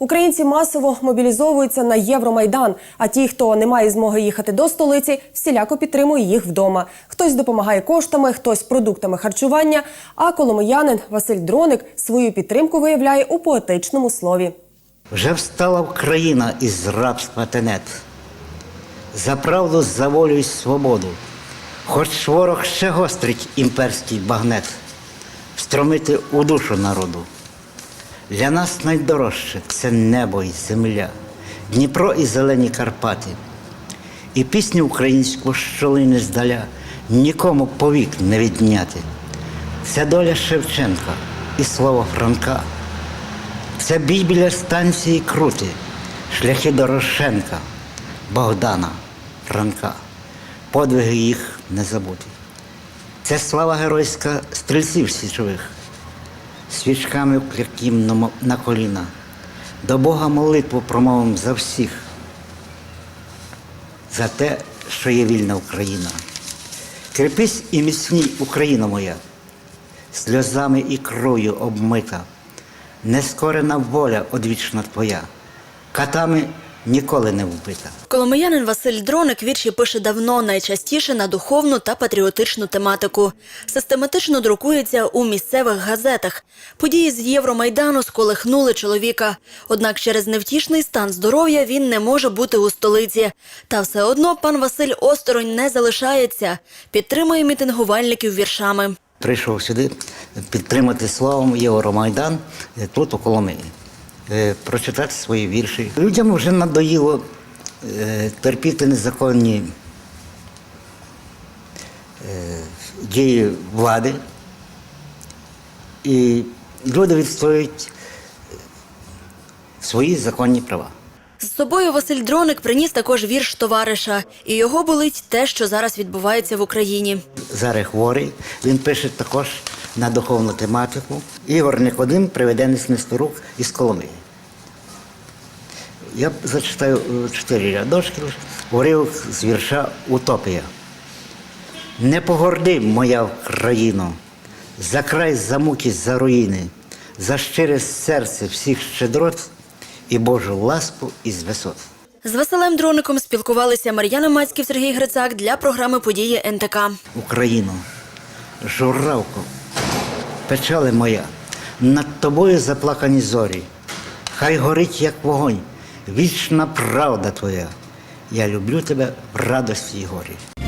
Українці масово мобілізовуються на Євромайдан. А ті, хто не має змоги їхати до столиці, всіляко підтримує їх вдома. Хтось допомагає коштами, хтось продуктами харчування. А коломиянин Василь Дроник свою підтримку виявляє у поетичному слові. Вже встала Україна із рабства тенет. За правду, за волю і свободу. Хоч ворог ще гострить імперський багнет, встромити у душу народу. Для нас найдорожче це небо і земля, Дніпро і зелені Карпати. І пісню українську, що лине здаля, нікому повік не відняти. Це доля Шевченка і слово Франка. Це бій біля станції Крути, шляхи Дорошенка, Богдана, Франка, подвиги їх не забути. Це слава геройська стрільців січових, свічками вклякім на на коліна, до Бога молитву промовим за всіх, за те, що є вільна Україна. Крепись і міцній Україна моя, сльозами і кров'ю обмита, нескорена воля одвічна твоя, катами ніколи не вбита. Коломиянин Василь Дроник вірші пише давно, найчастіше на духовну та патріотичну тематику. Систематично друкується у місцевих газетах. Події з Євромайдану сколихнули чоловіка. Однак через невтішний стан здоров'я він не може бути у столиці. Та все одно пан Василь осторонь не залишається. Підтримує мітингувальників віршами. Прийшов сюди підтримати словом Євромайдан тут, у Коломиї, прочитати свої вірші. Людям вже надоїло е, терпіти незаконні е, дії влади. І люди відстоюють е, свої законні права. З собою Василь Дроник приніс також вірш товариша, і його болить те, що зараз відбувається в Україні. Зараз хворий. Він пише також на духовну тематику. Ігор Никодим приведений з Несторук із Коломиї. Я зачитаю е, чотири рядочки, уривок з вірша Утопія. Не погорди, моя Україно, за край за муки, за руїни, за щире серце всіх щедрот і Божу ласку із висот. З Василем Дроником спілкувалися Мар'яна Мацьків, Сергій Грицак для програми Події НТК. Україно, журавко, печали моя, над тобою заплакані зорі. Хай горить, як вогонь, вічна правда твоя. Я люблю тебе в радості і горі.